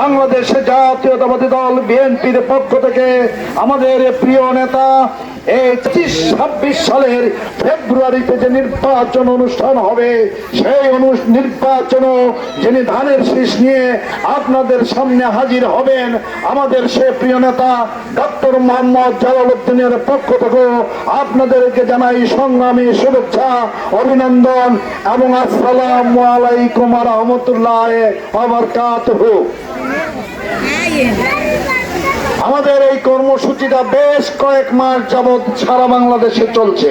বাংলাদেশ জাতীয়তাবাদী দল বিএনপির পক্ষ থেকে আমাদের প্রিয় নেতা এই ছাব্বিশ সালের ফেব্রুয়ারিতে যে নির্বাচন অনুষ্ঠান হবে, সেই নির্বাচনও যিনি ধানের শীষ নিয়ে আপনাদের সামনে হাজির হবেন, আমাদের সে প্রিয় নেতা ডক্টর মোহাম্মদ জালালউদ্দিনের পক্ষ থেকে আপনাদেরকে জানাই সংগ্রামী শুভেচ্ছা, অভিনন্দন এবং আসসালামু আলাইকুম রহমতুল্লাহ আবরকাতুহু আমাদের এই কর্মসূচিটা বেশ কয়েক মাস যাবৎ সারা বাংলাদেশে চলছে।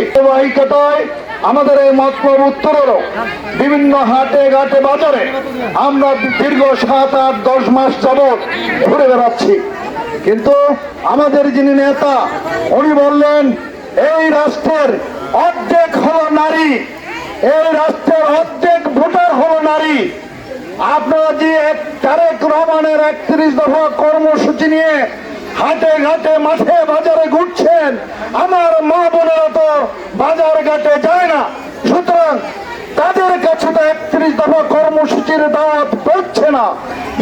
আমাদের এই মতলব উত্তরেরও বিভিন্ন হাটে ঘাটে বাজারে আমরা দীর্ঘ সাত আট দশ মাস যাবৎ ঘুরে বেড়াচ্ছি। কিন্তু আমাদের যিনি নেতা, উনি বললেন, এই রাষ্ট্রের অর্ধেক হলো নারী, এই রাষ্ট্রের অর্ধেক ভোটার হলো নারী। আপনারা যে তারেক রহমানের একত্রিশ দফা কর্মসূচি নিয়ে হাটে ঘাটে, মাঠে বাজারে ঘুরছেন, আমার মা বোনেরা তো বাজার ঘাটে যায় না। সুতরাং তাদের কাছে তো একত্রিশ দফা কর্মসূচির দাওয়াত পড়ছে না।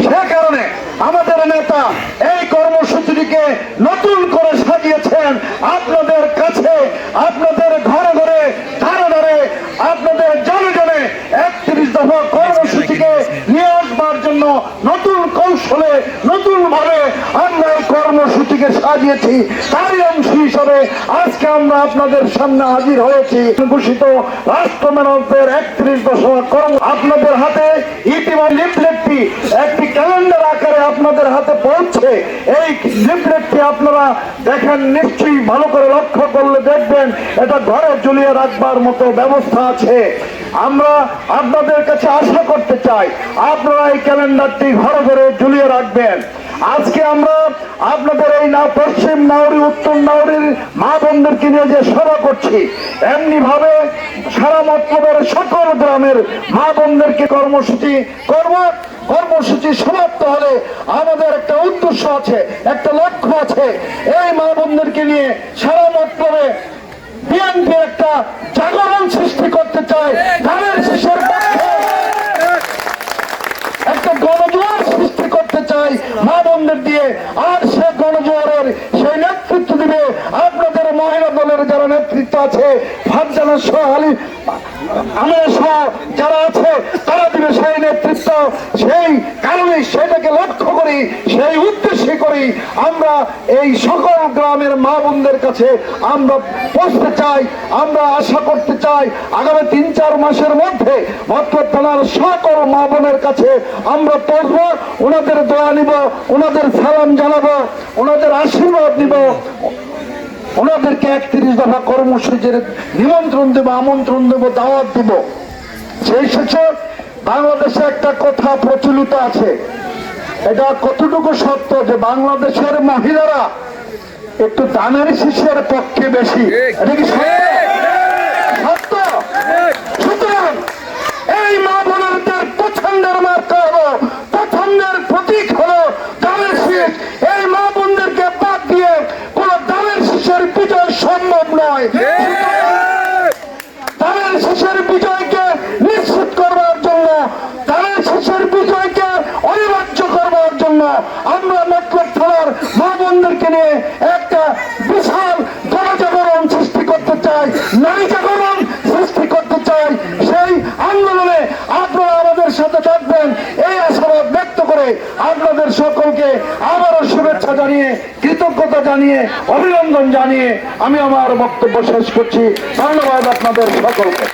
সে কারণে আমাদের নেতা এই কর্মসূচিটিকে নতুন করে সাজিয়েছেন আপনাদের কাছে আপনাদের ঘরে ঘরে ধারে ধারে আপনাদের জনে জনে একত্রিশ দফা কর্মসূচিকে নিয়ে আসবার জন্য নতুন কৌশলে নতুন ভাবে আমরা এই সাজিয়েছি তারই অংশ হিসাবে আজকে আমরা আপনাদের সামনে হাজির হয়েছি। ঘোষিত রাষ্ট্র মেনতের একত্রিশ দশা কর্ম আপনাদের হাতে ইতিমধ্যে একটি ক্যালেন্ডার আকারে আপনাদের হাতে পৌঁছে। এই লিফলেটটি আপনারা দেখেন, নিশ্চয়ই ভালো করে লক্ষ্য করলে দেখবেন, এটা ঘরে ঝুলিয়ে রাখবার মতো ব্যবস্থা আছে। আমরা আপনাদের কাছে আশা করতে চাই, আপনারা এই ক্যালেন্ডারটি ঘরে ঘরে ঝুলিয়ে রাখবেন। আজকে আমরা আপনাদের এই না পশ্চিম নাউরি উত্তর নাউরির মা বোনদেরকে নিয়ে যে সভা করছি এমনি ভাবে সারা মতলবের সকল গ্রামের মা বোনদেরকে কর্মসূচি করব। কর্মসূচি সমাপ্ত হলে আমাদের একটা উদ্দেশ্য আছে, একটা লক্ষ্য আছে। এই মা বোনদেরকে নিয়ে সারা মতলবে বিএনপি একটা জাগরণ সৃষ্টি করতে চায়। ধানের পক্ষে একটা চাই মা বোনদের দিয়ে আর সে গণজোয়ারের সেই নেতৃত্ব দিবে। আপনাদের মহিলা দলের যারা নেতৃত্ব আছে, ফারজানা সহ আলী যারা আছে, তারা দিবে সেই নেতৃত্ব। সেই কারণে সেটাকে লক্ষ্য করি, সেই উদ্দেশ্যে করি, আমরা এই সকল গ্রামের মা বোনদের কাছে আমরা পৌঁছতে চাই, আমরা আশা করতে চাই, আগামী তিন চার মাসের মধ্যে মতলব থানার সকল মা বোনের কাছে আমরা পৌঁছবো। ওনাদের দোয়া নিব, ওনাদের সালাম জানাব, ওনাদের আশীর্বাদ নিব। ওনাদেরকে একত্রিশ দফা কর্মসূচির নিমন্ত্রণ দেব, আমন্ত্রণ দেব, দাওয়াত দেব। সেই শেষে বাংলাদেশে একটা কথা প্রচলিত আছে। এটা কতটুকু সত্য যে বাংলাদেশের মহিলারা একটু দানের শিষ্যের পক্ষে বেশি? এটা কি সত্য সত্য সুতরাং এই মা বোনদের পছন্দের মার্কা হলো পছন্দের প্রতীক হলো দানের শীষ এই মা বোনদেরকে বাদ দিয়ে কোন দানের শীষের বিজয় সম্ভব নয় দানের শীষের বিজয়কে নিশ্চিত করবার জন্য দানের শীষের বিজয়কে অনিবার্য করবার জন্য আমরা মতলব থানার মা বোনদেরকে নিয়ে একটা বিশাল গণজাগরণ সৃষ্টি করতে চাই, নারী জাগরণ সৃষ্টি করতে চাই। সেই আন্দোলনে আপনারা আমাদের সাথে থাকবেন, এই আশাবাদ ব্যক্ত করে আপনাদের সকলকে জানিয়ে কৃতজ্ঞতা জানিয়ে অভিনন্দন জানিয়ে আমি আমার বক্তব্য শেষ করছি। ধন্যবাদ আপনাদের সকলকে।